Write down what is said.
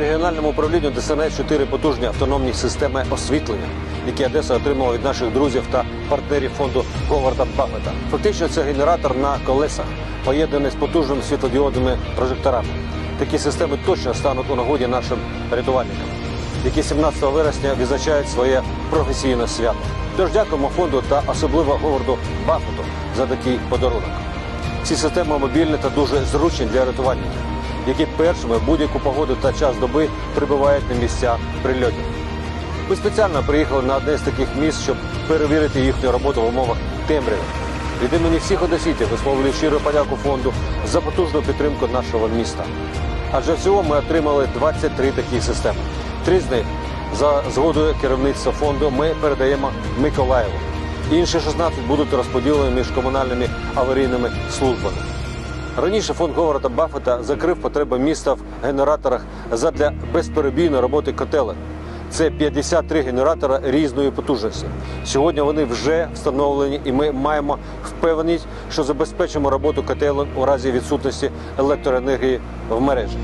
регіональному управлінню ДСНС чотири потужні автономні системи освітлення, які Одеса отримала від наших друзів та партнерів фонду Говарда Баффета. Фактично, це генератор на колесах, поєднаний з потужними світлодіодними прожекторами. Такі системи точно стануть у нагоді нашим рятувальникам, які 17 вересня відзначають своє професійне свято. Тож дякуємо фонду та особливо Говарду Баффету за такий подарунок. Ці системи мобільні та дуже зручні для рятувальників, які першими в будь-яку погоду та час доби прибувають на місця прильотів. Ми спеціально приїхали на одне з таких місць, щоб перевірити їхню роботу в умовах темряви. Від імені всіх одеситів висловлюю щиру подяку фонду за потужну підтримку нашого міста. Адже всього ми отримали 23 такі системи. Три з них за згодою керівництва фонду ми передаємо Миколаєву. Інші 16 будуть розподілені між комунальними аварійними службами. Раніше фонд Говарда Баффета закрив потреби міста в генераторах задля безперебійної роботи котелень. Це 53 генератора різної потужності. Сьогодні вони вже встановлені, і ми маємо впевненість, що забезпечимо роботу котелень у разі відсутності електроенергії в мережі.